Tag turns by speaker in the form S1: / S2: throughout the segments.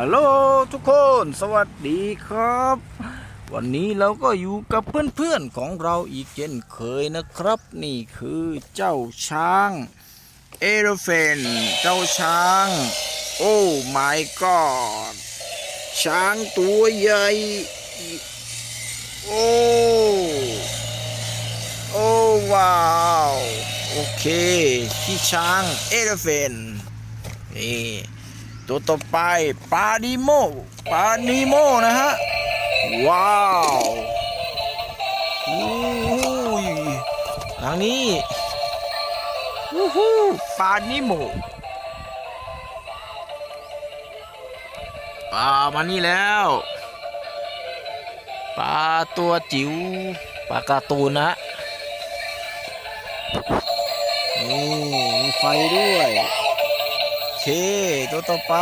S1: ฮัลโหลทุกคนสวัสดีครับ วันนี้เราก็อยู่กับเพื่อนๆของเราอีกเช่นเคยนะครับ นี่คือเจ้าช้างเอโรเฟนเจ้าช้าง โอ้ my god ช้างตัวใหญ่ โอ้โอ้ว้าว โอเค ที่ช้างเอโรเฟนนี่ ตัวต่อไปปลาดิโมปลาดิโมนะฮะ ว้าวอู้ยทางนี้วู้ฮู้ปลาดิโมปลามานี่แล้วปลาตัวจิ๋วปลาการ์ตูนนะนี่มีไฟด้วย ตัวต่อไป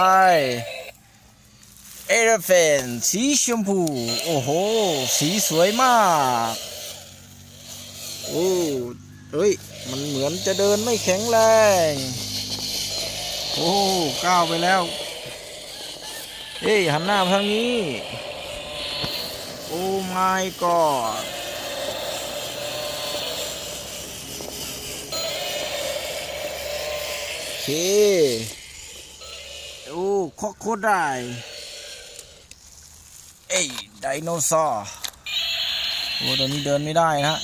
S1: เอเลฟนสีชมพู โอ้โห สีสวยมาก โอ้เฮ้ย มันเหมือนจะเดินไม่แข็งแรง โอ้ก้าวไปแล้วเฮ้ย หันหน้ามาทางนี้ โอ้ my god โอเค โอ้คอกโคได้เอ้ยไดโนเสาร์โอ้ตัวนี้เดินไม่ได้นะ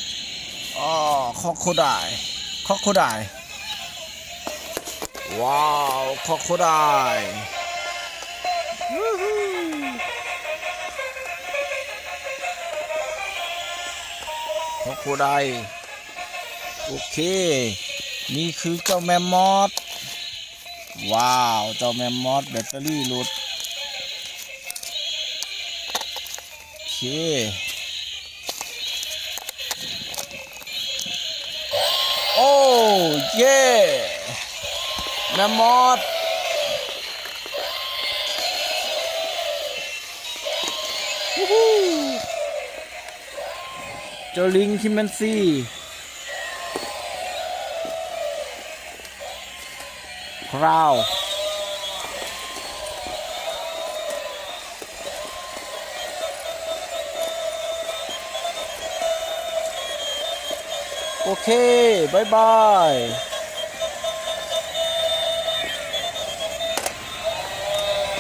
S1: อ๋อคอกโคได้คอกโคได้ว้าวคอกโคได้คอกโคได้โอเค นี่คือเจ้าแมมมอส ว้าว เจ้าแมมมอสแบตเตอรี่หลุดโอเคโอ้เย่แมมมอสเจ้าลิงคิมแมนซี่ ครา